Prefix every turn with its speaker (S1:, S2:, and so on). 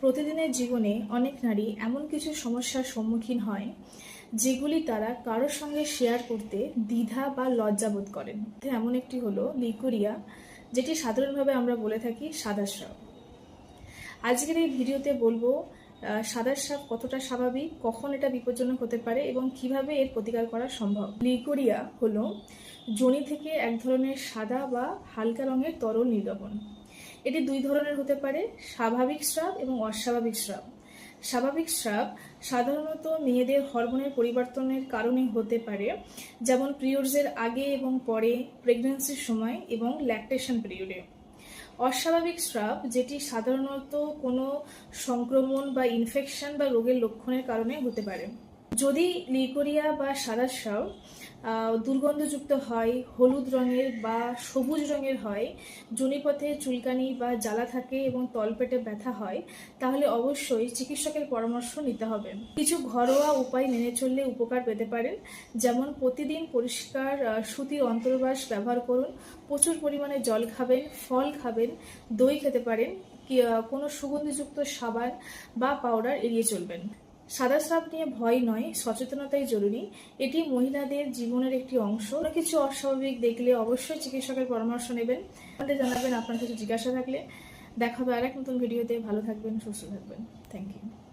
S1: প্রতিদিনের জীবনে অনেক নারী এমন কিছু সমস্যার সম্মুখীন হয় যেগুলি তারা কারোর সঙ্গে শেয়ার করতে দ্বিধা বা লজ্জাবোধ করেন। এমন একটি হলো লিকুরিয়া যেটি সাধারণভাবে আমরা বলে থাকি সাদা স্রাব। আজকের এই ভিডিওতে বলব আহ, সাদা স্রাব কতটা স্বাভাবিক কখন এটা বিপজ্জনক হতে পারে এবং কীভাবে এর প্রতিকার করা সম্ভব। লিকুরিয়া হলো যোনি থেকে এক ধরনের সাদা বা হালকা রঙের তরল নির্গমন। এটি দুই ধরনের হতে পারে, স্বাভাবিক স্রাব এবং অস্বাভাবিক স্রাব। স্বাভাবিক স্রাব সাধারণত মেয়েদের হরমোনের পরিবর্তনের কারণে হতে পারে, যেমন পিরিয়ডসের আগে এবং পরে প্রেগন্যান্সির সময় এবং ল্যাকটেশন পিরিয়ডে অস্বাভাবিক স্রাব, যেটি সাধারণত কোনো সংক্রমণ বা ইনফেকশন বা রোগের লক্ষণের কারণে হতে পারে। যদি লিকোরিয়া বা সাদা দুর্গন্ধযুক্ত হয়, হলুদ রঙের বা সবুজ রঙের হয়, জনিপথে চুলকানি বা জ্বালা থাকে এবং তলপেটে ব্যথা হয়, তাহলে অবশ্যই চিকিৎসকের পরামর্শ নিতে হবে। কিছু ঘরোয়া উপায় মেনে চললে উপকার পেতে পারেন। যেমন প্রতিদিন পরিষ্কার সুতির অন্তর্বাস ব্যবহার করুন, প্রচুর পরিমাণে জল খাবেন, ফল খাবেন, দই খেতে পারেন কোনো সুগন্ধিযুক্ত সাবান বা পাউডার এড়িয়ে চলবেন। সাদা সাপ নিয়ে ভয় নয়, সচেতনতাই জরুরি। এটি মহিলাদের জীবনের একটি অংশ। কোনো কিছু অস্বাভাবিক দেখলে অবশ্যই চিকিৎসকের পরামর্শ নেবেন। আমাদের জানাবেন আপনার কিছু জিজ্ঞাসা থাকলে। দেখা হবে আর এক নতুন ভিডিওতে। ভালো থাকবেন, সুস্থ থাকবেন। Thank you